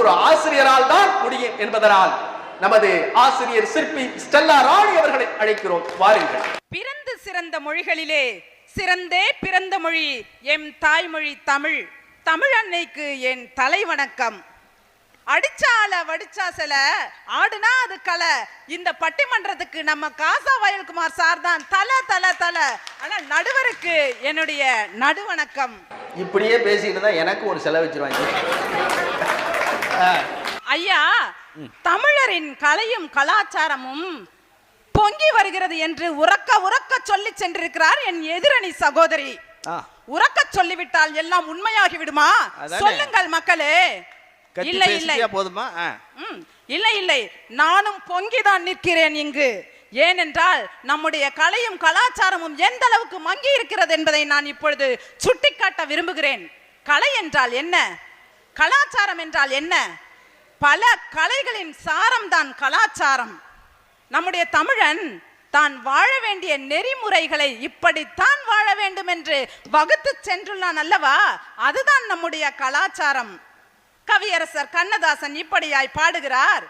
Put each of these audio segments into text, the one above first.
ஒரு ஆசிரியரால் தான் முடியும் என்பதனால் நமது ஆசிரியர் சிற்பி ஸ்டெல்லா ராணி அவர்களை அழைக்கிறோம். வாருங்கள். பிறந்து சிறந்த மொழிகளிலே சிறந்தே பிறந்த மொழி எம் தாய்மொழி தமிழ். தமிழ் அன்னைக்கு என் தலைவணக்கம். அடிச்சால வடிச்சா சில ஆடுனா அது கலை. இந்த பட்டிமன்றத்துக்கு நம்ம காசா வயல்குமார் சார் தான் தல தல தல. ஆனா நடுவருக்கு என்னுடைய நடுவணக்கம். இப்படியே பேசிட்டு தான் எனக்கு ஒரு செலவு வச்சிருவாங்க. ஐயா தமிழரின் கலையும் கலாச்சாரமும் பொங்கி வருகிறது என்று உறக்க உறக்க சொல்லி சென்றிருக்கிறார் என் எதிரணி சகோதரி. உறக்க சொல்லிவிட்டால் எல்லாம் உண்மையாகி விடுமா. சொல்லுங்கள் மக்களே. இல்லை இல்லை. போதுமா? இல்லை இல்லை. நானும் பொங்கிதான் நிற்கிறேன் இங்கு. ஏனென்றால் நம்முடைய கலையும் கலாச்சாரமும் எந்த அளவுக்கு மங்கி இருக்கிறது என்பதை நான் இப்பொழுது சுட்டிக்காட்ட விரும்புகிறேன். கலை என்றால் என்ன? கலாச்சாரம் என்றால் என்ன? பல கலைகளின் சாரம் தான் கலாச்சாரம். நம்முடைய தமிழன் தான் வாழ வேண்டிய நெறிமுறைகளை இப்படித்தான் வாழ வேண்டும் என்று வகுத்து சென்றுள்ளான் அல்லவா? அதுதான் நம்முடைய கலாச்சாரம். கவியரசர் கண்ணதாசன் இப்படியாய் பாடுகிறார்.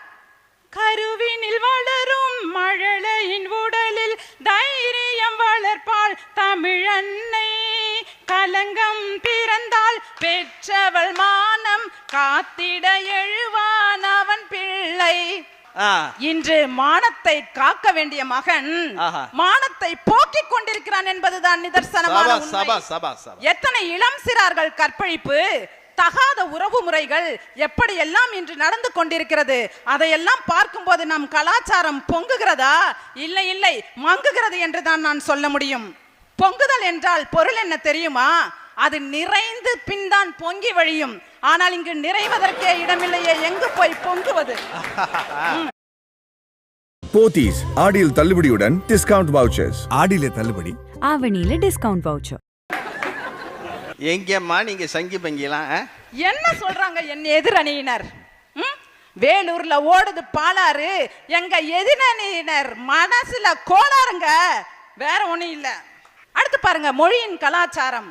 கருவினில் வளரும் மழலையின் உடலில் தைரியம் வளர்ப்பாள் தமிழன்னை. கலங்கம் பிறந்த பெற்றவள் மானம் காத்திட எழுவான் அவன் பிள்ளை. இன்று மானத்தை காக்க வேண்டிய மகன். மானத்தை போக்கிக் கொண்டிருக்கிறான் என்பதுதான் நிதர்சனமான எத்தனை இளம் சிறார்கள் கற்பழிப்பு தகாத உறவு முறைகள் எப்படி எல்லாம் இன்று நடந்து கொண்டிருக்கிறது? அதையெல்லாம் பார்க்கும்போது நம் கலாச்சாரம் பொங்குகிறதா? இல்லை இல்லை மங்குகிறது என்று தான் நான் சொல்ல முடியும். பொங்குதல் என்றால் பொருள் என்ன தெரியுமா? அது நிறைந்து பின் தான் பொங்கி வழியும். ஆனால் இங்கு நிறைவதற்கே இடமில்லையே எங்கு போய் பொங்குவது? போத்தீஸ் ஆடியில் தள்ளுபடியுடன் டிஸ்கவுண்ட் வவுச்சர்ஸ் ஆடியில தள்ளுபடி. ஆவணியில டிஸ்கவுண்ட் வவுச்சர் எங்கேம்மா நீங்க சங்கி பங்கிலாம்? என்ன சொல்றாங்க என் எதிரணியினர்? ம்? வேலூர்ல ஓடுது பாலாறு எங்க எதிரணியினர் மனசுல கோளாறுங்க. வேற ஒண்ணும் இல்ல. பாருங்க மொழியின் கலாச்சாரம்.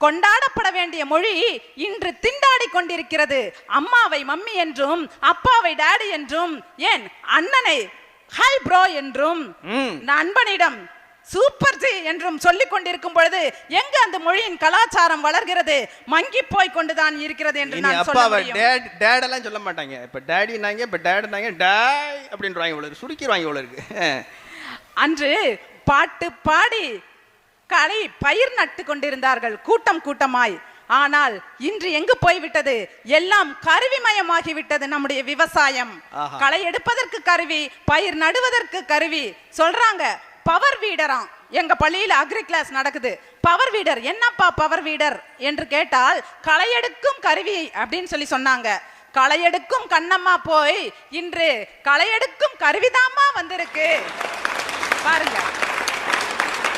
கொண்டாடப்பட வேண்டிய மொழி இன்று திண்டாடி கொண்டிருக்கிறது அம்மாவை மம்மி என்றும் அப்பாவை டாடி என்றும் ஏன் அண்ணனை ஹாய் ப்ரோ என்றும். நண்பனிடம் சூப்பர் ஜி என்றும் சொல்லிக் கொண்டிருக்கும் பொழுது எங்க அந்த மொழியின் கலாச்சாரம் வளர்கிறது மங்கி போய் கொண்டுதான் இருக்கிறது என்று நான் சொல்ல முடியும் டேட் டேடெல்லாம் சொல்ல மாட்டாங்க இப்ப டேடினாங்க இப்ப டேடுனாங்க டாய் அப்படின்றாங்க இவ்வளவு. சுருக்கிடுவாங்க இவ்வளவு இருக்கு. அன்று பாட்டு பாடி களை பயிர் நட்டு கொண்டிருந்தார்கள் கூட்டம் கூட்டமாய். ஆனால் இன்று எங்கு போய்விட்டது? எல்லாம் கருவிமயமாகி விட்டது நம்முடைய விவசாயம். களை எடுப்பதற்கு கருவி பயிர் நடுவதற்கு கருவி. சொல்றாங்க பவர் வீடராம் எங்க பள்ளியில அக்ரி கிளாஸ் நடக்குது. பவர் வீடர் என்னப்பா பவர் வீடர் என்று கேட்டால் களை எடுக்கும் கருவி அப்படின்னு சொல்லி சொன்னாங்க. களை எடுக்கும் கண்ணம்மா போய் இன்று களை எடுக்கும் கருவிதாம்மா வந்திருக்கு. பாருங்க.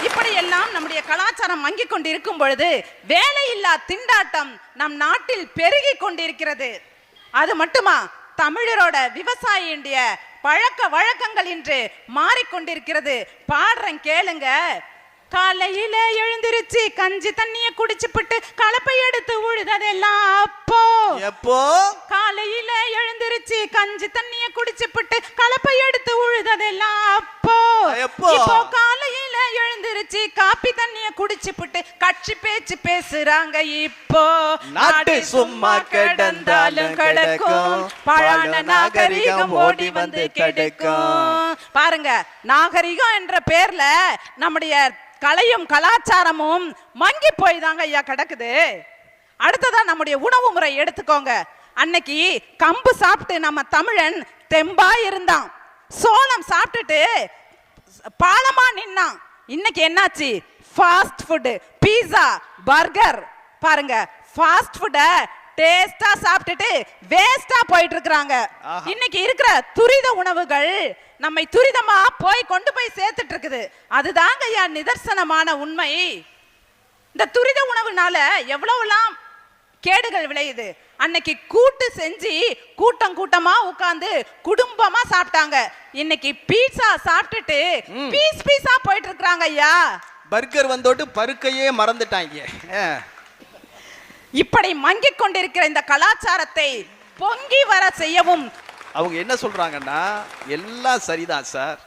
இப்படி எல்லாம் நம்முடைய கலாச்சாரம் மங்கிக் கொண்டிருக்கும் பொழுது வேலையில்லா திண்டாட்டம் நம் நாட்டில் பெருகி கொண்டிருக்கிறது. அது மட்டுமா? தமிழரோட விவசாயியுடைய பழக்க வழக்கங்கள் இன்று மாறிக்கொண்டிருக்கிறது பாடுறேன் கேளுங்க. காலையில எழுந்திருச்சு கஞ்சி தண்ணிய குடிச்சுப்புட்டு கலப்பை எடுத்து உழுததெல்லாம் அப்போ. எப்போ? காலையில எழுந்திருச்சு கஞ்சி தண்ணிய குடிச்சுப்புட்டு கலப்பை எடுத்து உழுததெல்லாம் அப்போ. எப்போ? தண்ணிய குடிச்சுப்புட்டு கட்சி பேச்சு பேசுறாங்க இப்போ. நாட்டு சும்மா கிடந்தாலும் கிடக்கும். பழான நாகரிகம் ஓடி வந்து கெடுக்கும். பாருங்க நாகரிகம் என்ற பேர்ல நம்முடைய கலையும் கலாச்சாரமும் மங்கி போய் தாங்க ஐயா கிடக்குது. அடுத்ததா நம்முடைய உணவு முறை எடுத்துக்கோங்க. அன்னைக்கு கம்பு சாப்பிட்டு நம்ம தமிழன் தெம்பா இருந்தான். சோளம் சாப்பிட்டுட்டு பாலமா நின்னான். இன்னைக்கு என்னாச்சு? ஃபாஸ்ட் ஃபுட் பீஸா பர்கர் பாருங்க ஃபாஸ்ட் ஃபுட்டை டேஸ்டா சாப்பிட்டுட்டு வேஸ்டா போயிட்டு இருக்காங்க ஆஹா. இன்னைக்கு இருக்கிற துரித உணவுகள் நம்மை துரிதமா போய் கொண்டு போய் சேர்த்துட்டு இருக்குது அதுதாங்க ஐயா நிதர்சனமான உண்மை. இந்த துரித உணவுனால எவ்வளவுலாம் கேடுகள் விளையுது. அன்னைக்கு கூட்டு செஞ்சு கூட்டம் கூட்டமா உட்கார்ந்து குடும்பமா சாப்பிட்டாங்க. இன்னைக்கு பீட்சா சாப்பிட்டுட்டு பீஸ் பீஸா போயிட்டு இருக்காங்க ஐயா. பர்கர் வந்தோட்டு பருக்கையே மறந்துட்டாங்க. இப்படி மங்கிக் கொண்டிருக்கிற இந்த கலாச்சாரத்தை பொங்கி வர செய்யவும் அவங்க என்ன சொல்றாங்கன்னா எல்லாம் சரிதான் சார்